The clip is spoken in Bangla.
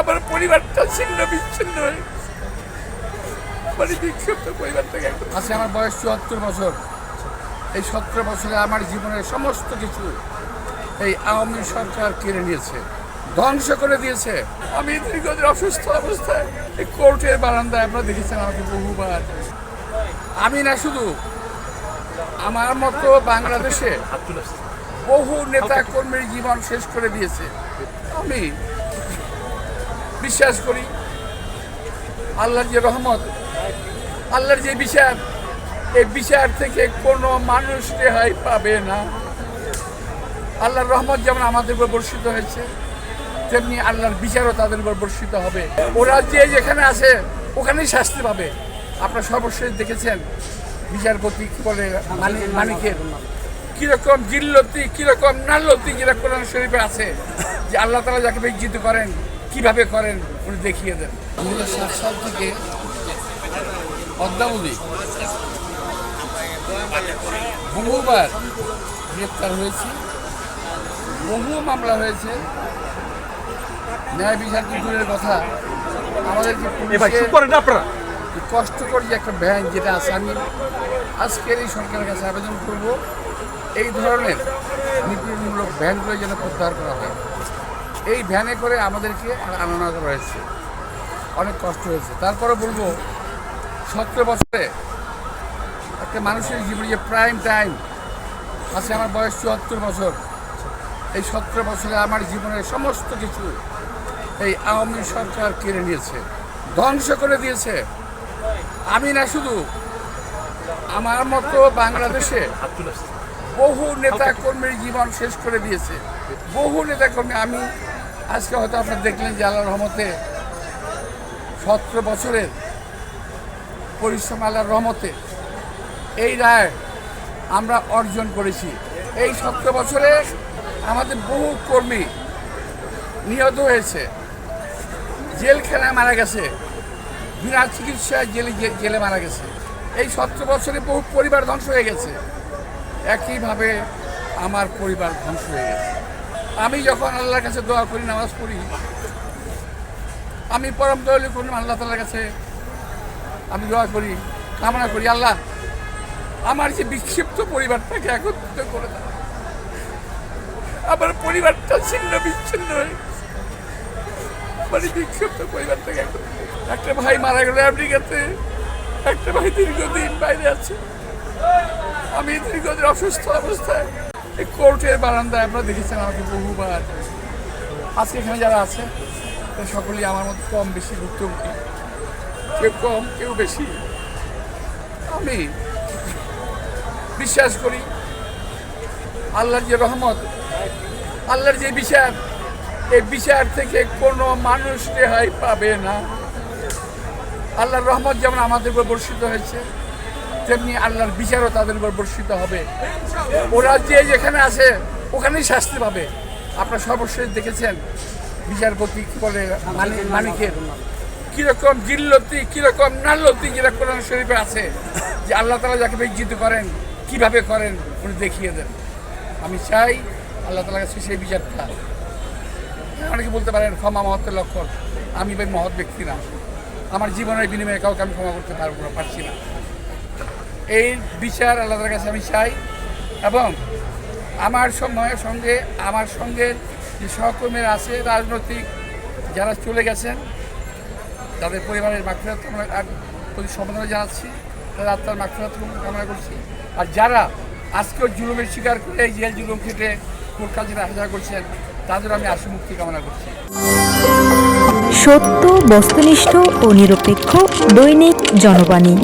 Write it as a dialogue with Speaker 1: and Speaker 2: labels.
Speaker 1: আমার পরিবারটা ছিন্ন বিচ্ছিন্ন হয়ে গেছে। আমার এই বিক্ষিপ্ত পরিবারটাকে আজকে আমার বয়স চুয়াত্তর বছর। এই সতেরো বছরে আমার জীবনের সমস্ত কিছু এই আওয়ামী সরকার কেড়ে নিয়েছে ধ্বংস করে দিয়েছে। আমি দীর্ঘদিন অসুস্থ অবস্থায় এই কোর্টের বারান্দায় আপনারা দেখেছেন আমাকে বহুবার। আমি না শুধু আমার মতো বাংলাদেশে বহু নেতা কর্মীর জীবন শেষ করে দিয়েছে। আমি বিশ্বাস করি, আল্লাহর যে রহমত, আল্লাহর যে বিচার, এই বিচার থেকে কোনো মানুষ রেহাই পাবে না। আল্লাহর রহমত যেমন আমাদের উপর বর্ষিত হয়েছে, তেমনি আল্লাহর বিচারও তাদের উপর বর্ষিত হবে। ওরা যে যেখানে আছে, ওখানেই শাস্তি পাবে। আপনারা সর্বশেষ দেখেছেন, বিচারপতি কী বলে মানিকের? কীরকম জিল্লতি কীরকম নাল্লতি যেটা কোরআন শরীফে আছে, যে আল্লাহ তালা যাকে বিজ্জিত করেন কীভাবে করেন উনি দেখিয়ে দেন। দু হাজার সাত সাল থেকে অদ্যাবধি বহুবার গ্রেপ্তার হয়েছি। বহু মামলা হয়েছে। ন্যায় বিচার কি দূরের কথা? আমাদেরকে কষ্টকর যে একটা ভ্যান যেটা আছে আমি আজকের এই সরকারের কাছে আবেদন করব এই ধরনের নিপীড়নমূলক ভ্যানগুলো যেন প্রত্যাহার করা হয়। এই ভ্যানে করে আমাদেরকে আনানো হয়েছে। অনেক কষ্ট হয়েছে। তারপরে বলব, সতেরো বছরে একটা মানুষের জীবনে যে প্রাইম টাইম আছে আমার বয়স চুয়াত্তর বছর। এই সতেরো বছরে আমার জীবনের সমস্ত কিছু এই আওয়ামী সরকার কেড়ে নিয়েছে, ধ্বংস করে দিয়েছে। আমি না শুধু, আমার মতো বাংলাদেশে বহু নেতা কর্মীর জীবন শেষ করে দিয়েছে। বহু নেতা কর্মী আমি আজকে হয়তো আপনারা দেখলেন যে আল্লাহ রহমতে সতেরো বছরের পরিশ্রম আল্লাহর রহমতে এই রায় আমরা অর্জন করেছি। এই সতেরো বছরে আমাদের বহু কর্মী নিহত হয়েছে। জেলখানায় মারা গেছে। বিনা চিকিৎসায় জেলে জেলে মারা গেছে। এই সতেরো বছরে বহু পরিবার ধ্বংস হয়ে গেছে। একইভাবে আমার পরিবার ধ্বংস হয়ে গেছে। আমি যখন আল্লাহর কাছে দোয়া করি, নামাজ পড়ি, আমি পরম দয়ালু করলাম আল্লাহ তালার কাছে আমি দোয়া করি, কামনা করি, আল্লাহ, আমার যে বিক্ষিপ্ত পরিবারটাকে একত্রিত করে দাও। আমার পরিবারটা ছিন্ন বিচ্ছিন্ন হয়ে আমার বিক্ষিপ্ত পরিবারটাকে একটা ভাই মারা গেল আমেরিকাতে, একটা ভাই দীর্ঘদিন বাইরে আছে। আমি দীর্ঘদিন অসুস্থ অবস্থায় কোর্টের বারান্দায় আপনারা দেখেছেন আমাকে বহুবার। আজকে এখানে যারা আছে সকলেই আমার মতো কম বেশি ভুক্তভোগী। কেউ কম, কেউ বেশি। আমি বিশ্বাস করি, আল্লাহর যে রহমত, আল্লাহর যে বিচার, এই বিচার থেকে কোনো মানুষ রেহাই পাবে না। আল্লাহর রহমত যেমন আমাদের উপর বর্ষিত হয়েছে তেমনি আল্লাহর বিচারও তাদের উপর বর্ষিত হবে। ওরা যে যেখানে আছে, ওখানেই শাস্তি পাবে। আপনারা সর্বশেষ দেখেছেন বিচারপতি বলে, মানি- মানিকের। কীরকম জিল্লতি কীরকম নাল্লতি যেটা কোরআন শরীফে আছে, যে আল্লাহ তালা যাকে বিজ্জিত করেন, কীভাবে করেন, উনি দেখিয়ে দেন। আমি চাই আল্লাহ তালার কাছে সেই বিচারটা। অনেকে বলতে পারেন, ক্ষমা মহত্বের লক্ষণ। আমি ভাই মহৎ ব্যক্তি না। আমার জীবনের বিনিময়ে কাউকে আমি ক্ষমা করতে পারব না, পারছি না। এই বিচার আল্লাহ তালার কাছে আমি চাই এবং আমার সময়ের সঙ্গে, আমার সঙ্গে যে সহকর্মীরা আছে, রাজনৈতিক যারা চলে গেছেন, তাদের পরিবারের মাগফিরাত কামনা আর প্রতি সম্বোধনা জানাচ্ছি, তাদের আত্মার মাগফিরাত কামনা করছি। আর যারা আজকেও জুলুমের শিকার করে জেল জুলুম খেটে কোর্ট কাজে হাজার করছেন তাদের আমি আশু মুক্তি কামনা করছি।
Speaker 2: সত্য, বস্তুনিষ্ঠ ও নিরপেক্ষ দৈনিক জনবাণী।